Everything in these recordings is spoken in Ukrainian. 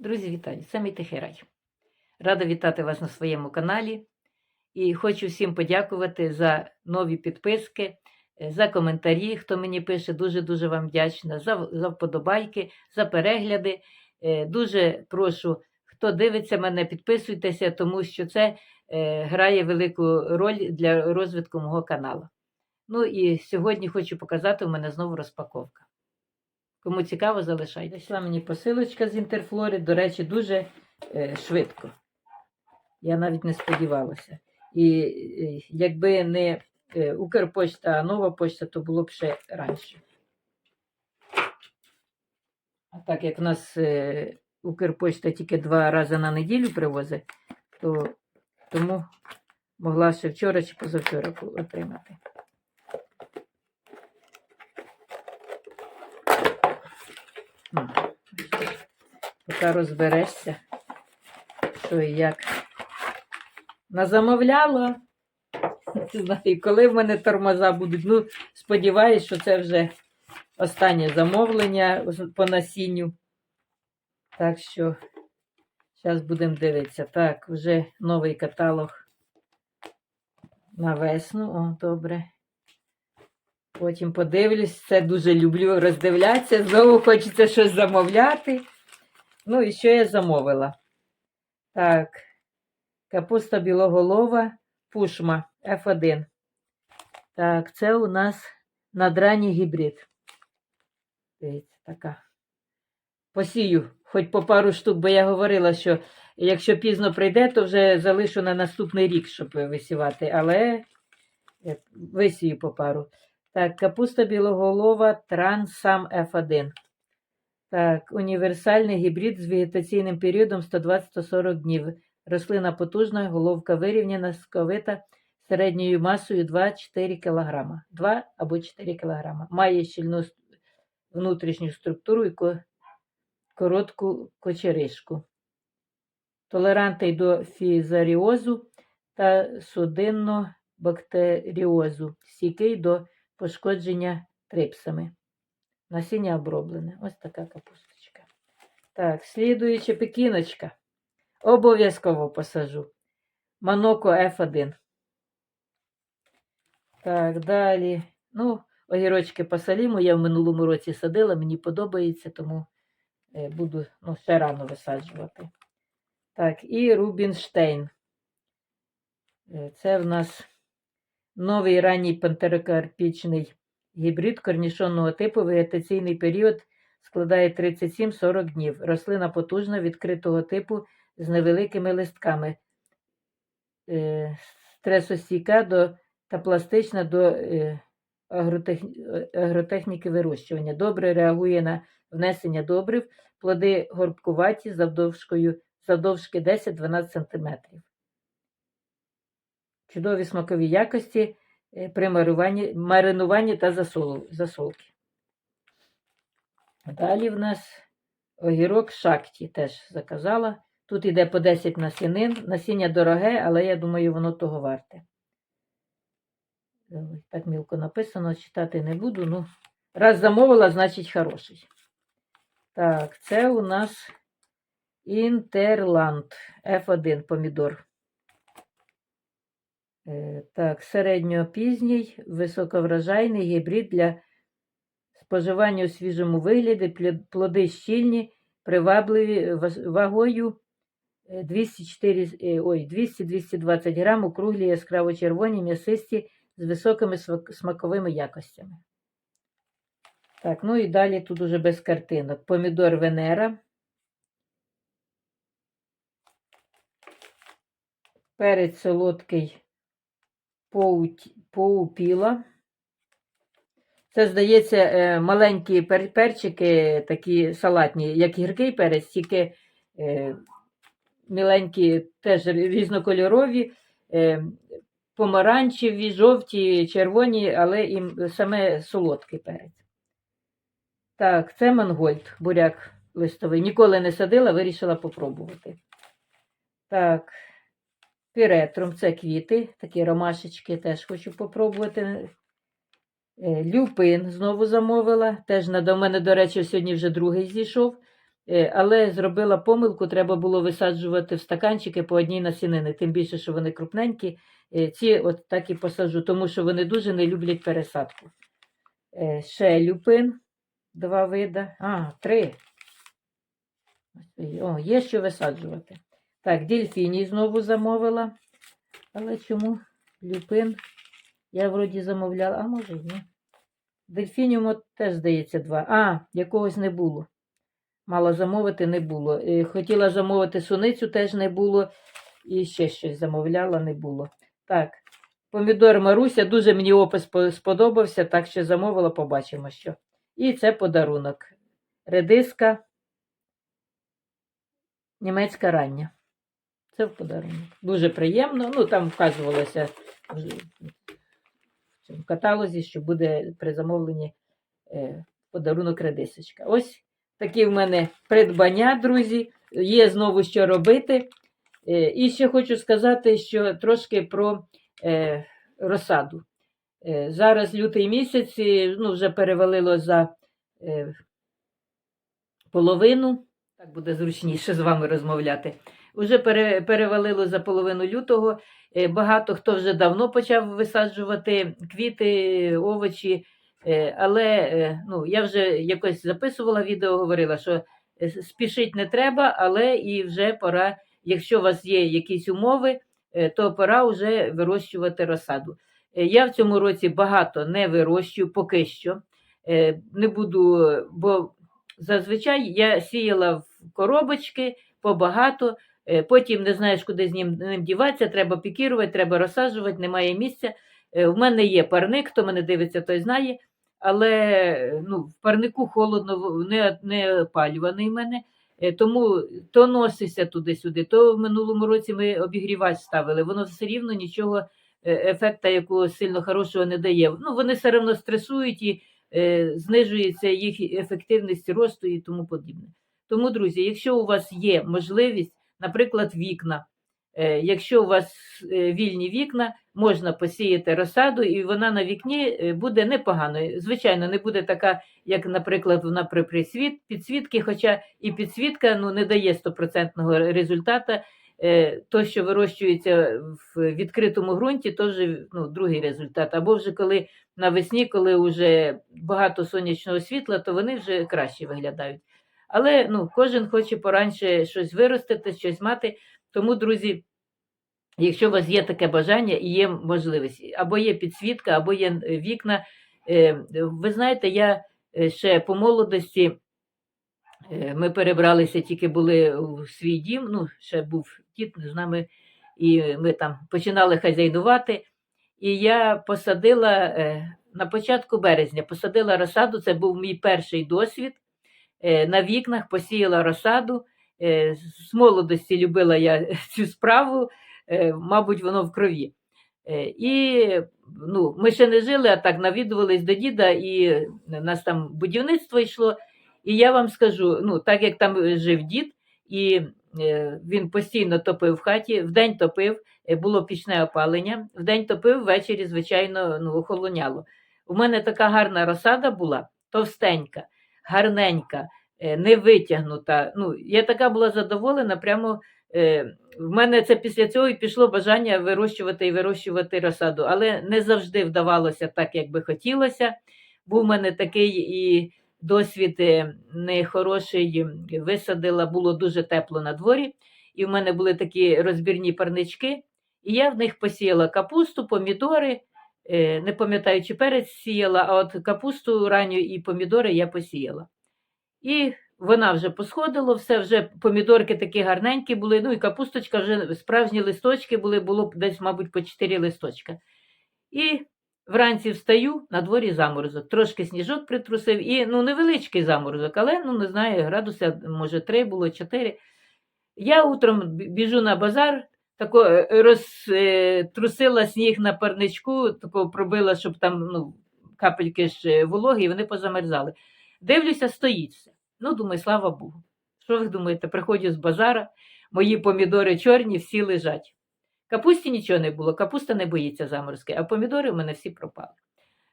Друзі, вітаю! Це мій тихий рай. Рада вітати вас на своєму каналі. І хочу всім подякувати за нові підписки, е, за коментарі, хто мені пише. Дуже-дуже вам вдячна, за, за вподобайки, за перегляди. Е, Дуже прошу, хто дивиться мене, підписуйтеся, тому що це е, грає велику роль для розвитку мого каналу. Ну і сьогодні хочу показати, у мене знову розпаковка. Кому цікаво, залишайтеся. Йшла мені посилочка з Інтерфлори, до речі, дуже е, швидко. Я навіть не сподівалася. І е, якби не е, Укрпочта, а нова почта, то було б ще раніше. А так як в нас е, Укрпочта тільки два рази на неділю привозить, то тому могла ще вчора чи позавчора отримати. Поки розберешся, що і як. Назамовляла. Не знаю, коли в мене тормоза будуть. Ну, сподіваюсь, що це вже останнє замовлення по насінню. Так що, зараз будемо дивитися. Так, вже новий каталог на весну. О, добре. Потім подивлюсь, це дуже люблю роздивлятися. Знову хочеться щось замовляти. Ну, і що я замовила? Так, капуста білоголова, пушма F1. Так, це у нас надранній гібрид. Дивіться, така. Посію, хоч по пару штук, бо я говорила, що якщо пізно прийде, то вже залишу на наступний рік, щоб висівати, але висію по пару. Так, капуста білоголова Трансам F1. Так, універсальний гібрид з вегетаційним періодом 120-140 днів. Рослина потужна, головка вирівняна, сковита, середньою масою 2-4 кг. 2 або 4 кг. Має щільну внутрішню структуру і коротку кочеришку. Толерантний до фізаріозу та судинно-бактеріозу, стійкий до пошкодження трипсами. Насіння оброблене. Ось така капусточка. Так, слідуюча пекіночка. Обов'язково посажу. Маноко F1. Так, далі. Ну, огірочки посалімо. Я в минулому році садила, мені подобається, тому е, буду ну, ще рано висаджувати. Так, і Рубінштейн. Е, Це в нас новий ранній пантерокарпічний гібрид корнішонного типу. Вегетаційний період складає 37-40 днів. Рослина потужна, відкритого типу з невеликими листками. Е, Стресостійка до, та пластична до е, агротехні- агротехніки вирощування. Добре реагує на внесення добрив, плоди горбкуваті завдовжкою, завдовжки 10-12 см. Чудові смакові якості е, при маринуванні, та засолки. Далі в нас огірок шакті теж заказала. Тут йде по 10 насінин. Насіння дороге, але я думаю, воно того варте. Так мілко написано, читати не буду. Ну, раз замовила, значить хороший. Так, це у нас Інтерланд F1 помідор. Е, Так, середньопізній, високоврожайний гібрид для споживання у свіжому вигляді, плоди щільні, привабливі вагою е, 204, е, 200-220 грам, округлі яскраво червоні, м'ясисті з високими смаковими якостями. Так, ну і далі тут уже без картинок. Помідор Венера. Перець солодкий поупіла. Це, здається, е, маленькі перчики, такі салатні, як гіркий перець, тільки е, міленькі, теж різнокольорові, е, помаранчеві, жовті, червоні, але і саме солодкий перець. Так, це мангольд, буряк листовий. Ніколи не садила, вирішила попробувати. Так, піретрум це квіти, такі ромашечки теж хочу попробувати. Е, Люпин знову замовила. Теж до мене, до речі, сьогодні вже другий зійшов. Е, Але зробила помилку, треба було висаджувати в стаканчики по одній насінини, тим більше, що вони крупненькі. Е, Ці от так і посаджу, тому що вони дуже не люблять пересадку. Ще люпин, два вида. А, три. О, є що висаджувати. Так, дельфіній знову замовила. Але чому люпин? Я вроді замовляла, а може ні. Дельфініум теж, здається, два. А, якогось не було. Мала замовити не було. Е, Хотіла замовити суницю, теж не було. І ще щось замовляла, не було. Так, помідор Маруся, дуже мені опис сподобався, так що замовила, побачимо що. І це подарунок. Редиска, німецька рання. Це в подарунок. Дуже приємно. Ну, там вказувалося в цьому каталозі, що буде при замовленні е, подарунок редисочка. Ось такі в мене придбання, друзі. Є знову що робити. Е, і ще хочу сказати, що трошки про е, розсаду. Зараз лютий місяць, ну, вже перевалило за половину. Так буде зручніше з вами розмовляти. Пере, перевалило за половину лютого. Е, Багато хто вже давно почав висаджувати квіти, овочі. Е, Але е, ну, я вже якось записувала відео, говорила, що спішить не треба, але і вже пора, якщо у вас є якісь умови, то пора вже вирощувати розсаду. Я в цьому році багато не вирощую поки що. Не буду, бо зазвичай я сіяла в коробочки побагато. Е, Потім не знаєш, куди з ним, ним діватися, треба пікірувати, треба розсаджувати, немає місця. Е, В мене є парник, хто мене дивиться, той знає. Але ну, в парнику холодно, не, не опалюваний в мене. Е, Тому то носиться туди-сюди, то в минулому році ми обігрівач ставили, воно все рівно нічого е, ефекта якогось сильно хорошого не дає. Ну, вони все одно стресують і е, знижується їх ефективність росту і тому подібне. Тому, друзі, якщо у вас є можливість, наприклад, вікна, е, якщо у вас е, вільні вікна, можна посіяти розсаду, і вона на вікні е, буде непоганою. Звичайно, не буде така, як, наприклад, вона при присвіт, підсвітки, хоча і підсвітка ну, не дає стопроцентного результату. То, що вирощується в відкритому ґрунті, то вже ну, другий результат. Або вже коли навесні, коли вже багато сонячного світла, то вони вже краще виглядають. Але ну, кожен хоче поранше щось виростити, щось мати. Тому, друзі, якщо у вас є таке бажання і є можливість, або є підсвітка, або є е, вікна. Е, Ви знаєте, я е, ще по молодості ми перебралися, тільки були у свій дім. Ну, ще був дід з нами, і ми там починали хазяйнувати. І я посадила на початку березня, посадила розсаду. Це був мій перший досвід. Е, На вікнах посіяла розсаду. Е, З молодості любила я цю справу, е, мабуть, воно в крові. І ну, ми ще не жили, а так навідувались до діда, і у нас там будівництво йшло. І я вам скажу: ну, так як там жив дід, і він постійно топив в хаті, вдень топив, було пічне опалення, вдень топив, ввечері, звичайно, ну, охолоняло. У мене така гарна розсада була, товстенька, гарненька, е, не витягнута. Ну, я така була задоволена, прямо. Е, в мене це після цього і пішло бажання вирощувати і вирощувати розсаду, але не завжди вдавалося так, як би хотілося. Був в мене такий і досвід е, нехороший. Висадила, було дуже тепло на дворі, і в мене були такі розбірні парнички, і я в них посіяла капусту, помідори. Е, Не пам'ятаю, чи перець сіяла, а от капусту ранню і помідори я посіяла. І вона вже посходила, все вже помідорки такі гарненькі були. Ну і капусточка вже справжні листочки були, було десь, мабуть, по 4 листочка. І вранці встаю, на дворі заморозок. Трошки сніжок притрусив, і ну, невеличкий заморозок, але ну, не знаю, градуса, може, 3 було, 4. Я утром біжу на базар, тако е, розтрусила сніг на парничку, тако пробила, щоб там ну, капельки ж е, вологі, і вони позамерзали. Дивлюся, стоїть все. Ну, думаю, слава Богу. Що ви думаєте, приходжу з базара, мої помідори чорні, всі лежать. Капусті нічого не було, капуста не боїться заморозки, а помідори в мене всі пропали.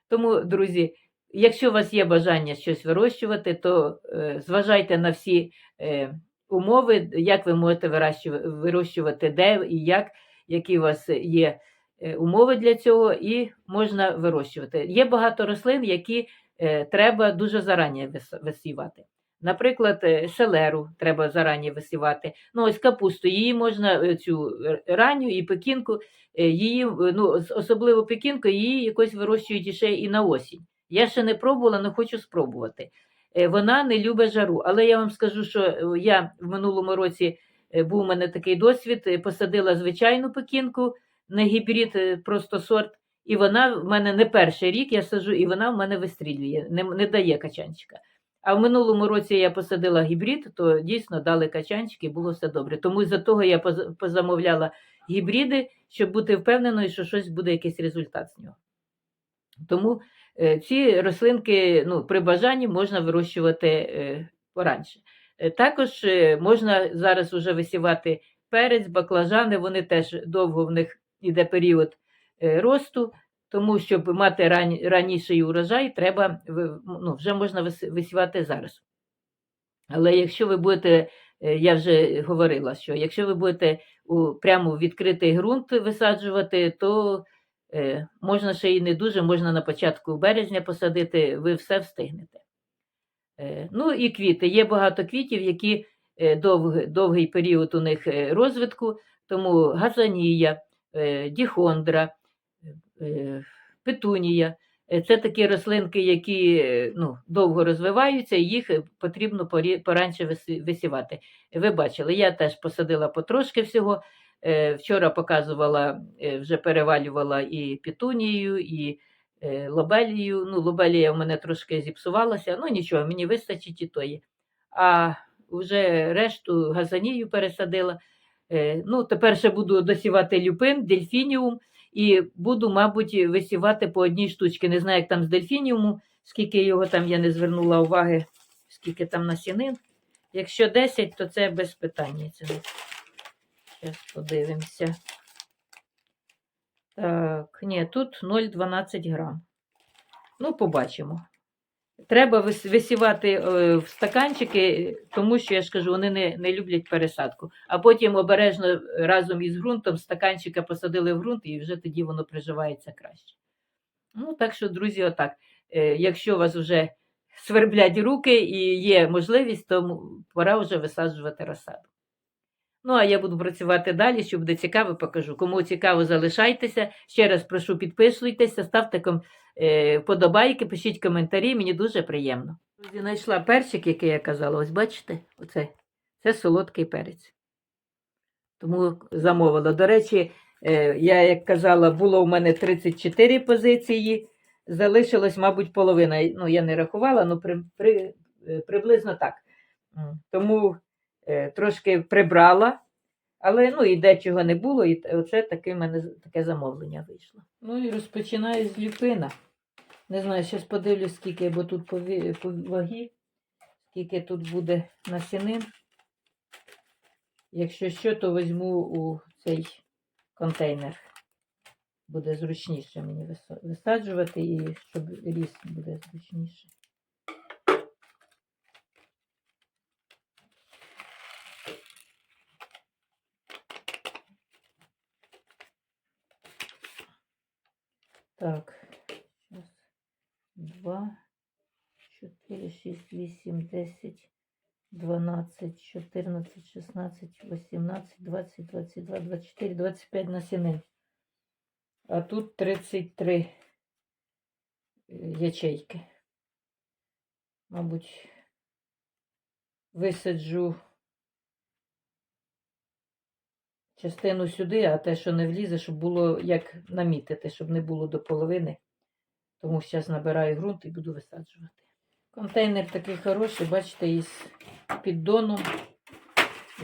Тому, друзі, якщо у вас є бажання щось вирощувати, то е, зважайте на всі е, умови, як ви можете вирощувати, де і як, які у вас є е, умови для цього, і можна вирощувати. Є багато рослин, які е, треба дуже зарані висівати. Наприклад, е, селеру треба зарані висівати. Ну, ось капусту, її можна цю ранню і пекінку, її, ну, особливо пекінку, її якось вирощують ще і на осінь. Я ще не пробувала, але хочу спробувати. Е, Вона не любить жару. Але я вам скажу, що е, я в минулому році е, був у мене такий досвід, посадила звичайну пекінку, не гібрид, просто сорт. І вона в мене не перший рік я саджу, і вона в мене вистрілює, не, не дає качанчика. А в минулому році я посадила гібрид, то дійсно дали качанчики, було все добре. Тому з-за того я поз- позамовляла гібриди, щоб бути впевненою, що щось буде якийсь результат з нього. Тому ці рослинки ну, при бажанні можна вирощувати е, поранше. Е, Також е, можна зараз вже висівати перець, баклажани, вони теж довго в них йде період е, росту, тому щоб мати раніший урожай, треба ну, вже можна висівати зараз. Але якщо ви будете, е, я вже говорила, що якщо ви будете у прямо відкритий ґрунт висаджувати, то е, можна ще і не дуже, можна на початку березня посадити, ви все встигнете. Е, ну і квіти. Є багато квітів, які е, довгий період у них е, розвитку, тому газанія, е, діхондра, е, петунія. Е, Це такі рослинки, які е, ну, довго розвиваються, і їх е, потрібно поранше висівати. Ви бачили, я теж посадила потрошки всього. Е, Вчора показувала, е, вже перевалювала і петунію, і е, лобелію. Ну, лобелія в мене трошки зіпсувалася, ну нічого, мені вистачить і тої. А вже решту газанію пересадила. Ну, тепер ще буду досівати люпин, дельфініум, і буду, мабуть, висівати по одній штучці. Не знаю, як там з дельфініуму, скільки його там я не звернула уваги, скільки там насінин. Якщо 10, то це без питання. Зараз подивимося. Так, ні, тут 0,12 грам. Ну, побачимо. Треба висівати е, в стаканчики, тому що я ж кажу, вони не, не люблять пересадку. А потім обережно разом із ґрунтом стаканчика посадили в ґрунт, і вже тоді воно приживається краще. Ну, так що, друзі, отак. Е, Якщо у вас вже сверблять руки і є можливість, то пора вже висаджувати розсаду. Ну, а я буду працювати далі, що буде цікаво, покажу. Кому цікаво, залишайтеся. Ще раз прошу, підписуйтеся, ставте е, вподобайки, пишіть коментарі, мені дуже приємно. Друзі, знайшла перчик, який я казала. Ось бачите, оце це солодкий перець. Тому замовила. До речі, е, я, як казала, було в мене 34 позиції, залишилось, мабуть, половина. Ну, я не рахувала, але при, при, е, приблизно так. Тому трошки прибрала, але ну, і дечого не було, і оце таке в мене таке замовлення вийшло. Ну і розпочинаю з люпина. Не знаю, зараз подивлюсь, скільки, бо тут по, скільки тут буде насінин. Якщо що, то візьму у цей контейнер. Буде зручніше мені висаджувати і щоб ріс буде зручніше. Так, сейчас. Два, четыре, шесть, восемь, десять, дванадцать, четырнадцать, шестнадцать, восемнадцать, двадцать, двадцать два, двадцать четыре, двадцать пять насінин. А тут 33 е, ячейки. Мабуть, висаджу частину сюди, а те, що не влізе, щоб було як намітити, щоб не було до половини. Тому зараз набираю ґрунт і буду висаджувати. Контейнер такий хороший, бачите, із піддоном.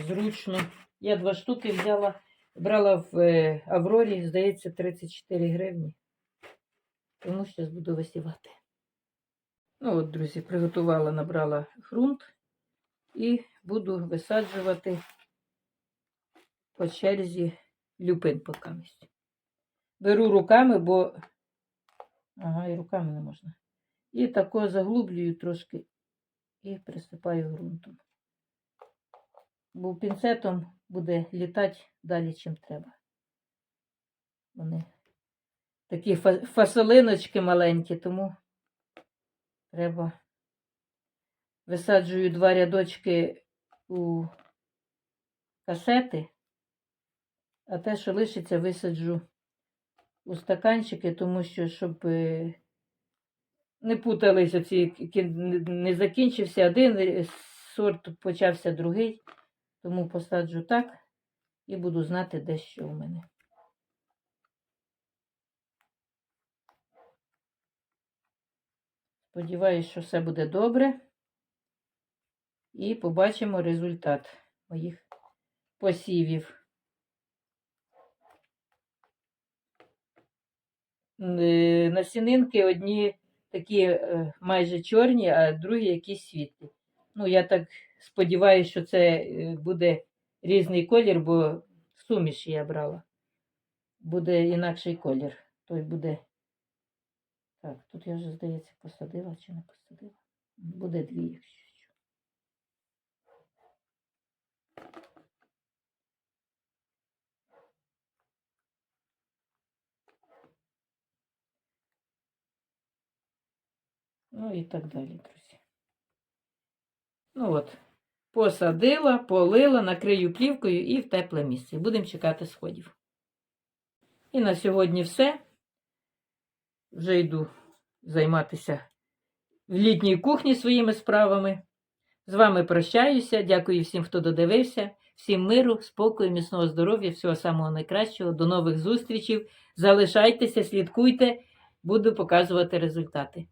Зручно. Я два штуки взяла, брала в е, Аврорі, здається, 34 гривні. Тому зараз буду висівати. Ну от, друзі, приготувала, набрала ґрунт і буду висаджувати по черзі люпин покамість. Беру руками, бо. Ага, і руками не можна. І тако заглублюю трошки і присипаю ґрунтом. Бо пінцетом буде літати далі, чим треба. Вони такі фа- фасолиночки маленькі, тому треба висаджую два рядочки у касети, а те, що лишиться, висаджу у стаканчики, тому що, щоб е, не путалися ці, не- закінчився один е, сорт, почався другий, тому посаджу так і буду знати, де що у мене. Сподіваюсь, що все буде добре. І побачимо результат моїх посівів. Насінинки одні такі е, майже чорні, а другі якісь світлі. Ну, я так сподіваюся, що це е, буде різний колір, бо суміш я брала. Буде інакший колір. Той буде. Так, тут я вже, здається, посадила чи не посадила. Буде дві, якщо що. Ну і так далі, друзі. Ну от, посадила, полила, накрию плівкою і в тепле місце. Будемо чекати сходів. І на сьогодні все. Вже йду займатися в літній кухні своїми справами. З вами прощаюся. Дякую всім, хто додивився. Всім миру, спокою, міцного здоров'я, всього самого найкращого. До нових зустрічей. Залишайтеся, слідкуйте, буду показувати результати.